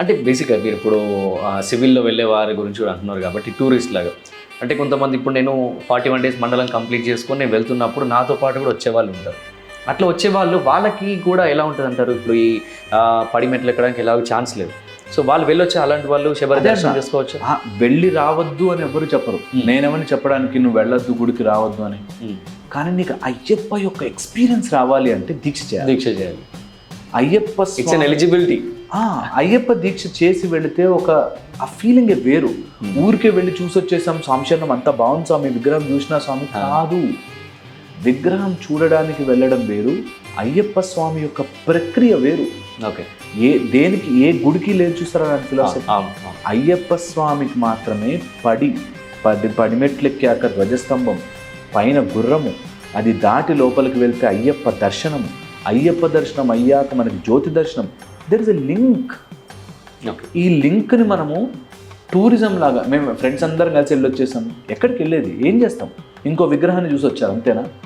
అంటే బేసిక్గా మీరు ఇప్పుడు సివిల్లో వెళ్ళే వారి గురించి కూడా అంటున్నారు కాబట్టి టూరిస్ట్ లాగా. అంటే కొంతమంది ఇప్పుడు నేను ఫార్టీ వన్ డేస్ మండలం కంప్లీట్ చేసుకొని నేను వెళ్తున్నప్పుడు నాతో పాటు కూడా వచ్చేవాళ్ళు ఉంటారు. అట్లా వచ్చేవాళ్ళు వాళ్ళకి కూడా ఎలా ఉంటుంది అంటారు? ఇప్పుడు ఈ ఆ, పడి మెట్లు ఎక్కడానికి ఎలాగో ఛాన్స్ లేదు. సో వాళ్ళు వెళ్ళొచ్చు? అలాంటి వాళ్ళు శబరి దర్శనం. చేసుకోవచ్చు? వెళ్ళి రావద్దు అని ఎవరు చెప్పరు. Hmm. నేనేమని చెప్పడానికి నువ్వు వెళ్ళొద్దు గుడికి రావద్దు అని. కానీ నీకు అయ్యప్ప యొక్క ఎక్స్పీరియన్స్ రావాలి అంటే దీక్ష చేయాలి. దీక్ష చేయాలి. అయ్యప్ప ఇట్స్ ఎలిజిబిలిటీ ఆ, అయ్యప్ప దీక్ష చేసి వెళితే ఒక ఆ ఫీలింగ్ వేరు. ఊరికే వెళ్ళి చూసి వచ్చేసాం సంశయం అంతా బాగుంది స్వామి విగ్రహం చూసినా స్వామి కాదు. విగ్రహం చూడడానికి వెళ్ళడం వేరు అయ్యప్ప స్వామి యొక్క ప్రక్రియ వేరు. ఓకే ఏ దేనికి ఏ గుడికి లేదు చూస్తారా దాని ఫిలాసఫీ? అయ్యప్ప స్వామికి మాత్రమే పడి పడి పడిమెట్లెక్కాక ధ్వజస్తంభం పైన గుర్రము అది దాటి లోపలికి వెళ్తే అయ్యప్ప దర్శనము. అయ్యప్ప దర్శనం అయ్యాక మనకి జ్యోతి దర్శనం దెర్ ఇస్ ఎ లింక్ ఈ లింక్ని మనము టూరిజం లాగా మేము ఫ్రెండ్స్ అందరం కలిసి వెళ్ళొచ్చేసాం. ఎక్కడికి వెళ్ళేది? ఏం చేస్తాం? ఇంకో విగ్రహాన్ని చూసి వచ్చారు అంతేనా?